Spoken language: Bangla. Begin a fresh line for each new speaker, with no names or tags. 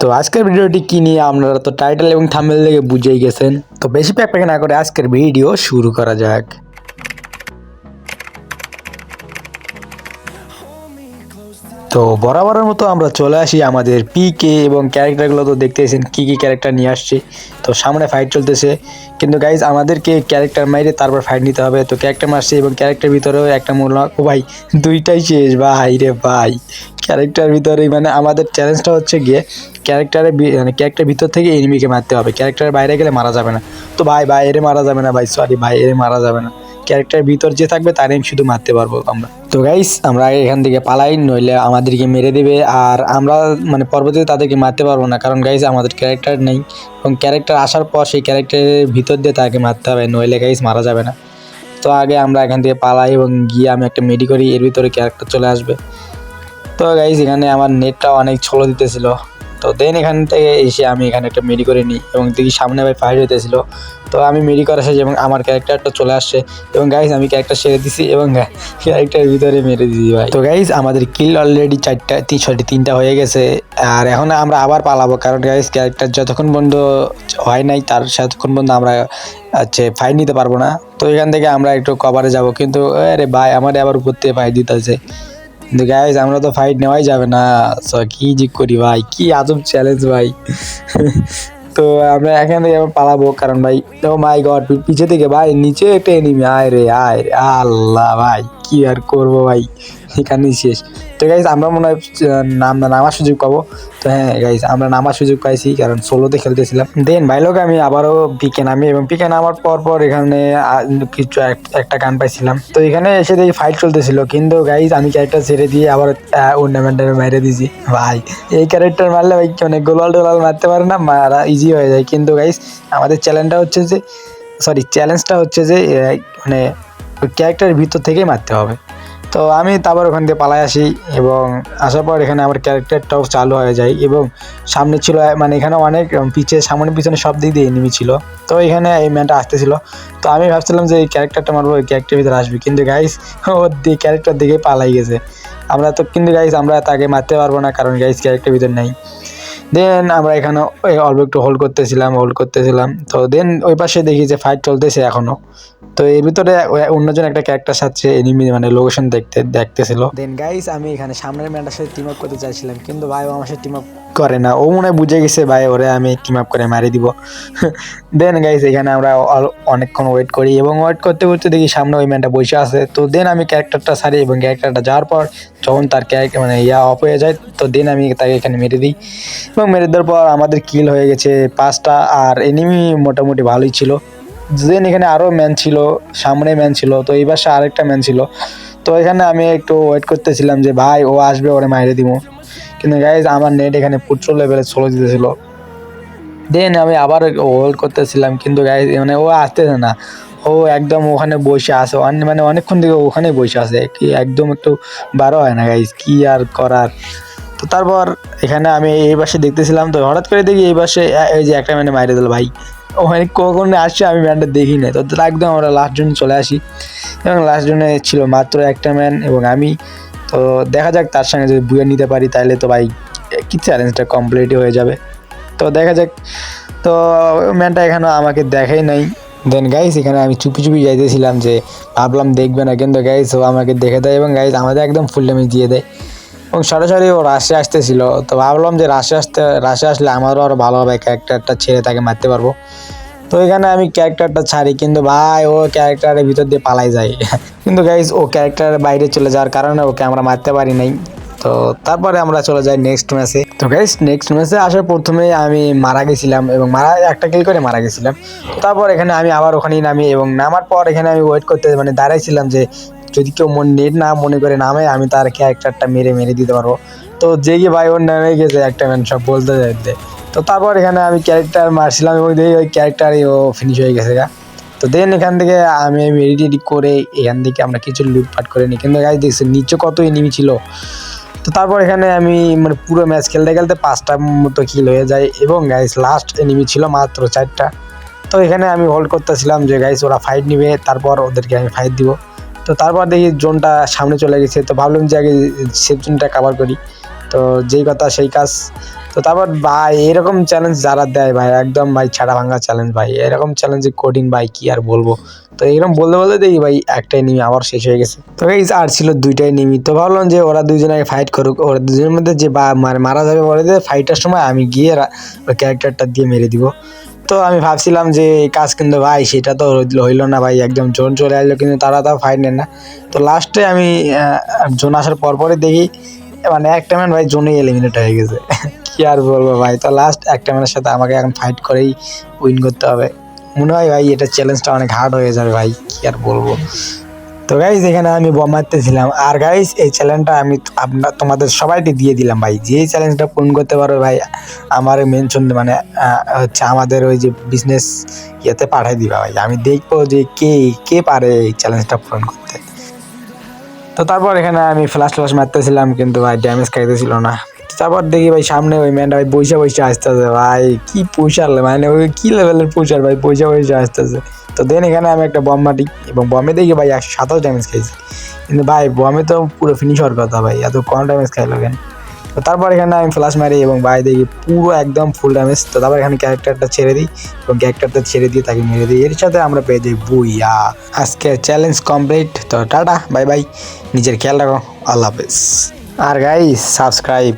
তো আজকের ভিডিওটি কি নিয়ে আপনারা তো টাইটেল এবং থামেল থেকে বুঝেই গেছেন। তো বেশি প্যাক না করে আজকের ভিডিও শুরু করা যাক। তো বরাবরের মতো আমরা চলে আসি আমাদের পি কে এবং ক্যারেক্টারগুলো তো দেখতে দেখতেছেন, কী কী ক্যারেক্টার নিয়ে আসছে। তো সামনে ফাইট চলতেছে। কিন্তু গাইজ আমাদেরকে ক্যারেক্টার মাইরে তারপর ফাইট নিতে হবে। তো ক্যারেক্টার মারছে এবং ক্যারেক্টার ভিতরেও একটা মূল ও ভাই, দুইটাই শেষ, ভাই রে ভাই। ক্যারেক্টার ভিতরে মানে আমাদের চ্যালেঞ্জটা হচ্ছে গিয়ে ক্যারেক্টারের মানে ক্যারেক্টার ভিতর থেকে এনিমিকে মারতে হবে। ক্যারেক্টারের বাইরে গেলে মারা যাবে না। তো ভাই ভাই, এরে মারা যাবে না, ভাই সরি ভাই, এরে মারা যাবে না। ক্যারেক্টার ভিতর যে থাকবে তারে আমি শুধু মারতে পারব আমরা। তো গাইস আমরা এখান থেকে পালাই, নইলে আমাদেরকে মেরে দেবে। আর আমরা মানে পরবর্তীতে তাদেরকে মারতে পারব না, কারণ গাইস আমাদের ক্যারেক্টার নেই। এবং ক্যারেক্টার আসার পর সেই ক্যারেক্টারের ভিতর দিয়ে তাকে মারতে হবে, নইলে গাইস মারা যাবে না। তো আগে আমরা এখান থেকে পালাই এবং গিয়ে আমি একটা মেডি করি, এর ভিতরে ক্যারেক্টার চলে আসবে। তো গাইস এখানে আমার নেটটা অনেক ছলো দিতেছিল। তো দেন এখান থেকে এসে আমি এখানে একটা মেডি করে নিই এবং দেখি সামনে ভাই ফাইট হইতেছিল। তো আমি মেডি করা শেষ এবং আমার ক্যারেক্টারটা চলে আসছে এবং গাইস আমি ক্যারেক্টার সেরে দিছি এবং ক্যারেক্টারের ভিতরে মেরে দিছি ভাই। তো গাইস আমাদের কিল অলরেডি চারটা, তিন, ছয়টি, তিনটা হয়ে গেছে। আর এখন আমরা আবার পালাবো কারণ গাইস ক্যারেক্টার যতক্ষণ বন্ধ হয় নাই, তার ততক্ষণ পর্যন্ত আমরা হচ্ছে ফাইট নিতে পারব না। তো এখান থেকে আমরা একটু কভারে যাব। কিন্তু, আরে ভাই, আমার আবার উপর থেকে ফাইট দিতেছে। কিন্তু গাইজ আমরা তো ফাইট নেওয়াই যাবে না। কি যে করি ভাই? কি আজব চ্যালেঞ্জ ভাই? তো আমরা এখান থেকে পালাবো, কারণ ভাই, ও মাই গড পিছে থেকে ভাই, নিচে একটা এনিমি আয় রে আয় রে, আল্লাহ ভাই। কি আর করব ভাই? এখানেই শেষ। তো গাইজ আমরা মনে হয় নাম নামার সুযোগ পাবো। তো হ্যাঁ গাইজ আমরা নামার সুযোগ পাইছি কারণ ষোলোতে খেলতেছিলাম। দেন ভাই লোক আমি আবারও পিকে নামি এবং পিকে নামার পর পর এখানে কিছু একটা গান পাইছিলাম। তো এখানে এসে দেখি ফাইট চলতেছিল। কিন্তু গাইজ আমি ক্যারেক্টার ছেড়ে দিয়ে আবার অর্নামেন্টারে মেরে দিয়েছি ভাই এই ক্যারেক্টার মারলে ভাই অনেক গোলাল টোলাল মারতে পারে না? মারা ইজি হয়ে যায়। কিন্তু গাইজ আমাদের চ্যালেঞ্জটা হচ্ছে যে সরি চ্যালেঞ্জটা হচ্ছে যে আহ, মানে ক্যারেক্টারের ভিতর থেকেই মারতে হবে। তো আমি তারপর ওখান থেকে পালাই আসি এবং আসার পর এখানে আমার ক্যারেক্টারটাও চালু হয়ে যায় এবং সামনে ছিল মানে এখানে অনেক পিছে, সামনে পিছনে সব দিক দিয়ে এনিমি ছিল। তো এখানে এই ম্যানটা আসতেছিল। তো আমি ভাবছিলাম যে এই ক্যারেক্টারটা মারবো ওই ক্যারেক্টার ভিতরে আসবে। কিন্তু গাইস ওর দিয়ে ক্যারেক্টার দিকে পালাই গেছে। আমরা তো, কিন্তু গাইস আমরা তাকে মারতে পারব না কারণ গাইস ক্যারেক্টার ভিতর নেই। দেন আমরা এখানে ওই অল্প একটু হোল্ড করতেছিলাম হোল্ড করতেছিলাম। তো দেন ওই পাশে দেখি যে ফাইট চলতেছে এখনও তো এর ভিতরে অন্যজন একটা ক্যারেক্টার সাথে এনিমি মানে লোকেশন দেখতে দেখতেছিল। দেন গাইস আমি এখানে সামনের ম্যানটার সাথে টিম আপ করতে চাইছিলাম কিন্তু ভাই ও আমার সাথে টিম আপ করে না। ও মনে হয় বুঝে গেছে ভাই ওরে আমি টিম আপ করে মারি দিব। দেন গাইস এখানে আমরা অনেকক্ষণ ওয়েট করি এবং ওয়েট করতে করতে দেখি সামনে ওই ম্যানটা বসে আছে। তো দেন আমি ক্যারেক্টারটা সারি এবং ক্যারেক্টারটা যাওয়ার পর যখন তার ক্যারেক্টার মানে ইয়া অফ হয়ে যায় তো দেন আমি তাকে এখানে মেরে দিই। এবং মেরে দেওয়ার পর আমাদের কিল হয়ে গেছে পাঁচটা, আর এনিমি মোটামুটি ভালোই ছিল। দেন এখানে আরও ম্যান ছিল, সামনে ম্যান ছিল, তো এই পাশে আরেকটা ম্যান ছিল। তো এখানে আমি একটু ওয়েট করতেছিলাম যে ভাই, ও আসবে, ওরে মাইরে দিব কিন্তু গাইজ আমার নেট এখানে প্রচুর লেভেলে চলে দিতেছিল। দেন আমি আবার হোল্ড করতেছিলাম, কিন্তু গাইজ মানে ও আসতেছে না। ও একদম ওখানে বসে অন- মানে অনেকক্ষণ থেকে ওখানেই বসে আছে, কি একদম একটু বারো হয় না গাইজ কি আর করার? তারপর এখানে আমি এই পাশে দেখতেছিলাম, তো হঠাৎ করে দেখি এই পাশে এই যে একটা মানে মাইরে দিল ভাই। ওখানে কখন আসছে আমি ম্যানটা দেখি না তো একদম আমরা লাস্ট জনে চলে আসি। এবং লাস্ট জনে ছিল মাত্র একটা ম্যান এবং আমি। তো দেখা যাক তার সঙ্গে যদি বুয়ে নিতে পারি তাহলে তো ভাই কি চ্যালেঞ্জটা কমপ্লিটই হয়ে যাবে। তো দেখা যাক, তো ম্যানটা এখানে আমাকে দেখাই নাই। দেন গাইস এখানে আমি চুপি চুপি যাইতেছিলাম যে, ভাবলাম দেখবে না, কিন্তু গাইস ও আমাকে দেখে দেয় এবং গাইস আমাদের একদম ফুল ড্যামেজ দিয়ে দেয়। এবং সরাসরি ও রাশে আসতেছিল। তো ভাবলাম যে রাশে আসতে, রাশে আসলে আমারও আরও ভালো হবে ক্যারেক্টারটা ছেড়ে তাকে মারতে পারব। তো এখানে আমি ক্যারেক্টারটা ছাড়ি, কিন্তু ভাই, ও ক্যারেক্টারের ভিতর দিয়ে পালাই যায়। কিন্তু গাইজ ও ক্যারেক্টারের বাইরে চলে যাওয়ার কারণে ওকে আমরা মারতে পারি নাই। তো তারপরে আমরা চলে যাই নেক্সট ম্যাচে তো গাইজ নেক্সট ম্যাচে আসার প্রথমে আমি মারা গেছিলাম এবং মারা, একটা কিল করে মারা গেছিলাম। তারপর এখানে আমি আবার ওখানেই নামি এবং নামার পর এখানে আমি ওয়েট করতে মানে দাঁড়াইছিলাম যে যদি কেউ মন নেট না মনে করে নামে আমি তার ক্যারেক্টারটা মেরে মেরে দিতে পারব। তো যে কি ভাই ওর নামে গেছে, একটা ম্যান সব বলতে যাইতে তো তারপর এখানে আমি ক্যারেক্টার মারছিলাম এবং দেখি ওই ক্যারেক্টারই ও ফিনিশ হয়ে গেছে গা। তো দেন এখান থেকে আমি মেডিটেট করে এখান থেকে আমরা কিছু লুটপাট করে নিই। কিন্তু গাছ দেখছি নিচে কত এনিমি ছিল। তো তারপর এখানে আমি মানে পুরো ম্যাচ খেলতে খেলতে পাঁচটা মতো কিল হয়ে যায় এবং গাইস লাস্ট এনিমি ছিল মাত্র চারটা। তো এখানে আমি হোল্ড করতেছিলাম যে গাইস ওরা ফাইট নিবে, তারপর ওদেরকে আমি ফাইট দিব। তো তারপর দেখি জোনটা সামনে চলে গেছে, তো ভাবলাম যে আগে সেফ জোনটা কাভার করি। তো যেই কথা, সেই কাজ। তো তারপর ভাই, এরকম চ্যালেঞ্জ যারা দেয় ভাই, একদম ভাই ছাড়া ভাঙা চ্যালেঞ্জ ভাই, এরকম চ্যালেঞ্জ কঠিন ভাই কি আর বলব? তো এরকম বলতে বলতে দেখি ভাই, একটাই নিমি আবার শেষ হয়ে গেছে। তো এই আর ছিল দুইটাই নিমি তো ভাবলাম যে ওরা দুজনে ফাইট করুক, ওরা দুজনের মধ্যে যে মারা যাবে বলে দিয়ে ফাইটের সময় আমি গিয়ে ওই ক্যারেক্টারটা দিয়ে মেরে দিব। তো আমি ভাবছিলাম যে কাজ কিন্তু ভাই, সেটা তো হইল না ভাই, একদম জোন চলে আসলো, কিন্তু তারা তাও ফাইট নেন না। তো লাস্টে আমি জোন আসার পর পরে দেখি মানে একটা ম্যান ভাই জোনে এলিমিনেট হয়ে গেছে। কি আর বলব ভাই? তো লাস্ট একটা ম্যানের সাথে আমাকে এখন ফাইট করেই উইন করতে হবে। মনে হয় ভাই, এটা চ্যালেঞ্জটা অনেক হার্ড হয়ে যাবে ভাই, কি আর বলব? তো গাইজ এখানে আমি বম মারতেছিলাম। আর গাইজ এই চ্যালেঞ্জটা আমি আপনার তোমাদের সবাইকে দিয়ে দিলাম ভাই। যে চ্যালেঞ্জটা পূরণ করতে পারবে ভাই, আমার মেনশন মানে হচ্ছে আমাদের ওই যে বিজনেস ইয়েতে পাঠিয়ে দিবা ভাই। আমি দেখব যে কে কে পারে এই চ্যালেঞ্জটা পূরণ করতে। তো তারপর এখানে আমি ফ্লাশ ফ্লাশ মারতেছিলাম, কিন্তু ভাই ড্যামেজ খাইতেছিল না। তারপর দেখি ভাই সামনে ওই ম্যানটা ভাই পয়সা পয়সা আসতেছে। ভাই, কি পয়সা মানে ওই কি লেভেলের পয়সার ভাই? পয়সা পয়সা আসতেছে। তো দেন এখানে আমি একটা বম মাটি এবং বমে দেখি ভাই একশো সাতাশ ড্যামেজ খাইছি। কিন্তু ভাই বমে তো পুরো ফিনিশ হওয়ার কথা ভাই। এত কম ড্যামেজ খাইলো কেন? তো তারপর এখানে আমি ফ্লাশ মারি এবং ভাই দেখি পুরো একদম ফুল ড্যামেজ তো তারপর এখানে ক্যারেক্টারটা ছেড়ে দিই এবং ক্যারেক্টারটা ছেড়ে দিয়ে তাকে মেরে দিই। এর সাথে আমরা পেয়ে যাই বুইয়া। আজকে চ্যালেঞ্জ কমপ্লিট তো টাটা বাই বাই নিজের খেয়াল রাখো। আল্লাহ হাফেজ। আর গাইস সাবস্ক্রাইব